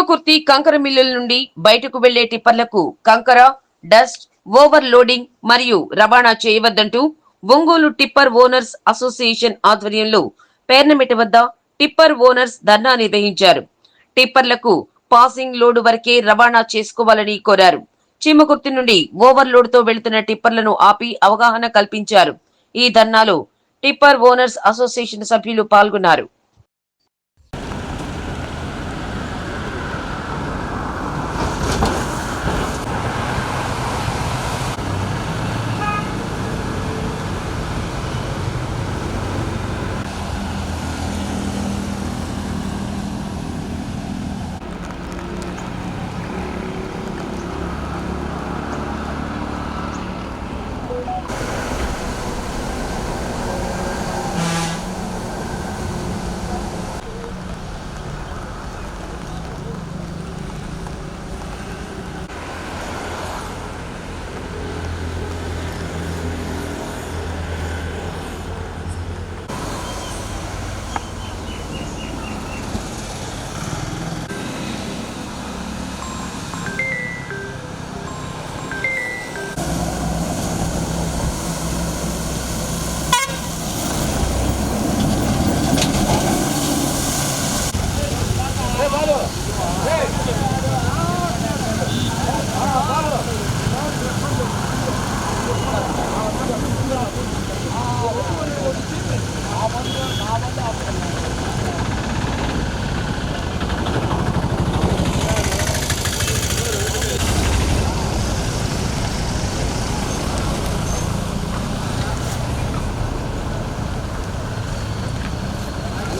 చీమకుర్తి కంకర మిల్లుల నుండి బయటకు వెళ్ళే టిప్పర్లకు కంకర డస్ట్ ఓవర్ లోడింగ్ మరియు రవాణా చేయవద్దంటూ ఒంగోలు టిప్పర్ ఓనర్స్ అసోసియేషన్ ఆధ్వర్యంలో పేర్నమిట వద్ద టిప్పర్ ఓనర్స్ ధర్నా నిర్వహించారు. టిప్పర్లకు పాసింగ్ లోడ్ వరకే రవాణా చేసుకోవాలని కోరారు. చీమకుర్తి నుండి ఓవర్ లోడ్తో వెళుతున్న టిప్పర్లను ఆపి అవగాహన కల్పించారు. ఈ ధర్నాలో టిప్పర్ ఓనర్స్ అసోసియేషన్ సభ్యులు పాల్గొన్నారు.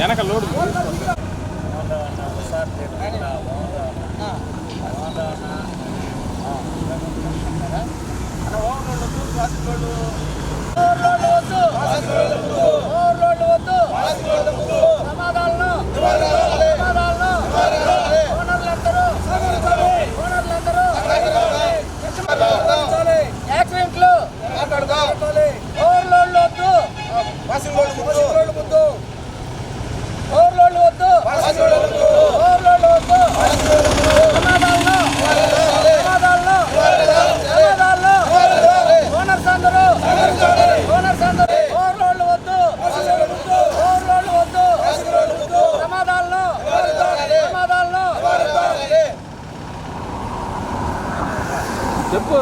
వెనక ఓవర్లోడ్లు వద్దు ఓవర్లోడ్లు వద్దు ఓవర్లోడ్లు వద్దు ఓవర్లోడ్లు వద్దు ప్రమాదాలను ప్రమాదాలను ప్రమాదాలను ఓనర్స్ అందరూ ఓనర్స్ అందరూ ఓవర్లోడ్లు వద్దు ఓవర్లోడ్లు వద్దు ప్రమాదాలను ప్రమాదాలను చెప్పు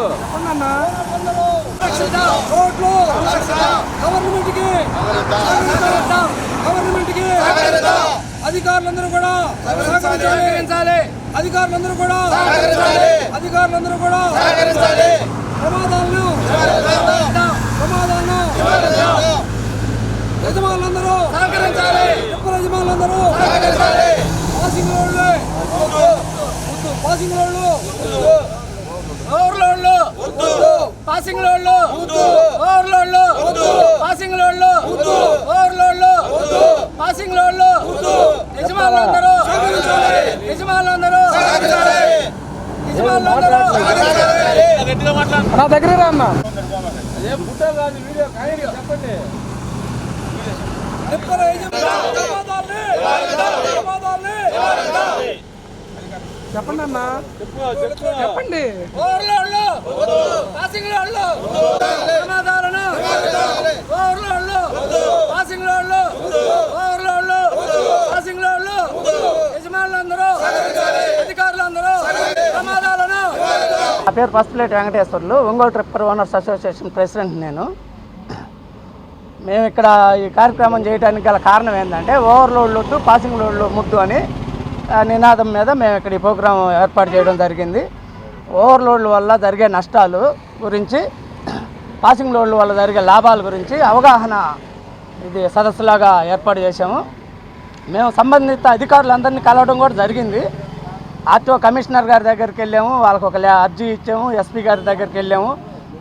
రోడ్లు గవర్నమెంట్కి గవర్నమెంట్కి అధికారులందరూ కూడా సహకరించాలి. అధికారులందరూ కూడా అధికారులందరూ కూడా ప్రమాదాలను ప్రమాదాలను యజమానులందరూ సహకరించాలి. యజమానులందరూ పాసింగ్ రోడ్లు. పాసింగ్ రోడ్లు. పాసింగ్ పాసింగ్ లోడ్లు ఓవర్లోడ్లు. పాసింగ్ లోడ్లు యజమానులందరూ. యజమానులందరూ. యజమానులందరూ. మాట్లాడు. నా దగ్గర రా అన్న చెప్పండి టిప్పర్ యజమానులు యజమానుల్ని, యజమానుల్ని. చెప్పండి అన్న చెప్పు చెప్పు చెప్పండి ఓవర్లోడ్లు పాసింగ్ లోడ్లు ప్రమాదాలను ఓవర్లోడ్లు పాసింగ్ లోడ్లు ఓవర్లోడ్లు పాసింగ్ లోడ్లు యజమానులందరూ అధికారులందరూ ప్రమాదాలను నా పేరు Pasupuleti Venkateswarlu. Ongole tripper owners association president నేను. మేము ఇక్కడ ఈ కార్యక్రమం చేయడానికి గల కారణం ఏంటంటే ఓవర్లోడ్ వద్దు పాసింగ్ లోడ్లు ముద్దు అని నినాదం మీద మేము ఇక్కడ ఈ ప్రోగ్రాం ఏర్పాటు చేయడం జరిగింది. ఓవర్లోడ్ల వల్ల జరిగే నష్టాలు గురించి పాసింగ్ లోడ్ల వల్ల జరిగే లాభాల గురించి అవగాహన ఇది సదస్సులాగా ఏర్పాటు చేశాము. మేము సంబంధిత అధికారులందరినీ కలవడం కూడా జరిగింది. ఆర్టీఓ కమిషనర్ గారి దగ్గరికి వెళ్ళాము వాళ్ళకి ఒక అర్జీ ఇచ్చాము ఎస్పీ గారి దగ్గరికి వెళ్ళాము.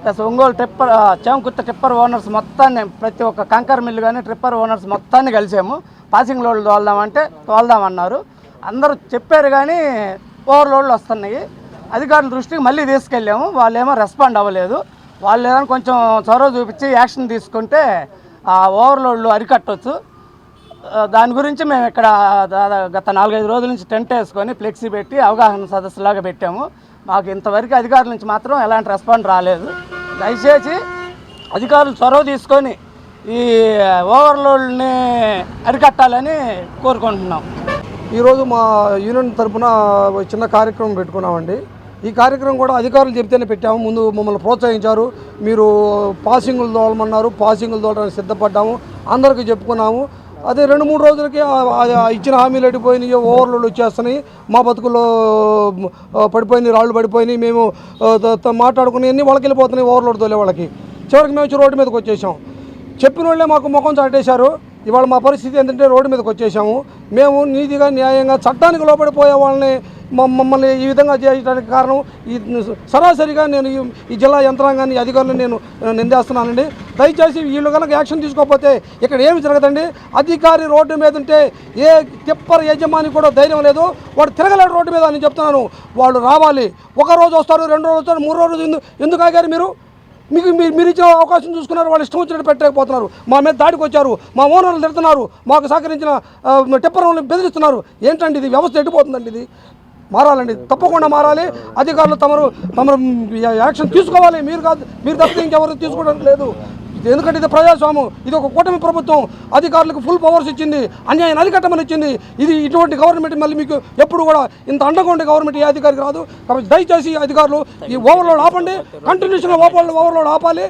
ప్లస్ ఒంగోలు ట్రిప్పర్ ఆ, చేమకుర్త ట్రిప్పర్ ఓనర్స్ మొత్తాన్ని ప్రతి ఒక్క కంకర్ మిల్లు కానీ ట్రిప్పర్ ఓనర్స్ మొత్తాన్ని కలిసాము. పాసింగ్ లోడ్లు తోలుదామంటే తోలుదామన్నారు. అందరూ చెప్పారు కానీ ఓవర్లోడ్లు వస్తున్నాయి. అధికారుల దృష్టికి మళ్ళీ తీసుకెళ్ళాము. వాళ్ళు ఏమో రెస్పాండ్ అవ్వలేదు. వాళ్ళు ఏదైనా కొంచెం చొరవ చూపించి యాక్షన్ తీసుకుంటే ఆ ఓవర్లోడ్లు అరికట్టవచ్చు దాని గురించి మేము ఇక్కడ దాదా- గత నాలుగైదు రోజుల నుంచి టెంట్ వేసుకొని ఫ్లెక్సీ పెట్టి అవగాహన సదస్సులాగా పెట్టాము. మాకు ఇంతవరకు అధికారుల నుంచి మాత్రం ఎలాంటి రెస్పాండ్ రాలేదు. దయచేసి అధికారులు చొరవ తీసుకొని ఈ ఓవర్లోడ్ని అరికట్టాలని కోరుకుంటున్నాం. ఈరోజు మా యూనియన్ తరపున చిన్న కార్యక్రమం పెట్టుకున్నామండి. ఈ కార్యక్రమం కూడా అధికారులు చెప్తేనే పెట్టాము. ముందు మమ్మల్ని ప్రోత్సహించారు. మీరు పాసింగులు తోలమన్నారు. పాసింగులు తోలడానికి సిద్ధపడ్డాము. అందరికీ చెప్పుకున్నాము. అదే రెండు మూడు రోజులకి ఇచ్చిన హామీలు అడిగిపోయినాయి ఓవర్లోడ్ వచ్చేస్తున్నాయి. మా బతుకుల్లో పడిపోయినాయి రాళ్ళు పడిపోయినాయి. మేము త- మాట్లాడుకుని అన్ని వాళ్ళకి వెళ్ళిపోతున్నాయి ఓవర్లోడ్ తోలే వాళ్ళకి. చివరికి మేము వచ్చి రోడ్డు మీదకి వచ్చేసాం. చెప్పిన వాళ్ళే మాకు ముఖం చాటేశారు. ఇవాళ మా పరిస్థితి ఏంటంటే రోడ్డు మీదకి వచ్చేసాము. మేము నీతిగా న్యాయంగా చట్టానికి లోపడిపోయే వాళ్ళని మమ్మల్ని ఈ విధంగా చేయడానికి కారణం ఈ సరాసరిగా నేను ఈ- జిల్లా యంత్రాంగాన్ని ఈ అధికారులను నేను నిందేస్తున్నానండి. దయచేసి వీళ్ళు కనుక యాక్షన్ తీసుకోకపోతే ఇక్కడ ఏమి జరగదండి. అధికారి రోడ్డు మీద ఉంటే ఏ తిప్పర యజమాని కూడా ధైర్యం లేదు. వాడు తిరగలేడు రోడ్డు మీద అని చెప్తున్నాను. వాళ్ళు రావాలి. ఒక రోజు వస్తారు రెండు రోజు వస్తారు మూడు రోజు ఎందుకు ఆగారు మీరు? మీకు మీరు ఇచ్చిన అవకాశం చూసుకున్నారు వాళ్ళు ఇష్టం వచ్చినట్టు పెట్టలేకపోతున్నారు. మా మీద దాడికి వచ్చారు మా ఓనర్లు తిడుతున్నారు మాకు సహకరించిన ఆ, బెదిరిస్తున్నారు. ఏంటండి ఇది? వ్యవస్థ ఎట్టిపోతుందండి ఇది? మారాలండి. తప్పకుండా మారాలి. అధికారులు తమరు తమరు యాక్షన్ తీసుకోవాలి. మీరు కాదు మీరు తప్పితే ఇంకెవరు తీసుకోవడం లేదు. ఇది ఎందుకంటే ఇది ప్రజాస్వామ్యం. ఇది ఒక కూటమి ప్రభుత్వం. అధికారులకు ఫుల్ పవర్స్ ఇచ్చింది. అన్యాయం అరికట్టమని ఇచ్చింది. ఇది ఇటువంటి గవర్నమెంట్ మళ్ళీ మీకు ఎప్పుడు కూడా ఇంత అండగా ఉండే గవర్నమెంట్ ఏ అధికారికి రాదు. కాబట్టి దయచేసి ఈ అధికారులు ఈ ఓవర్లోడ్ ఆపండి. కంటిన్యూషన్గా ఓవర్లోడ్ ఆపాలి.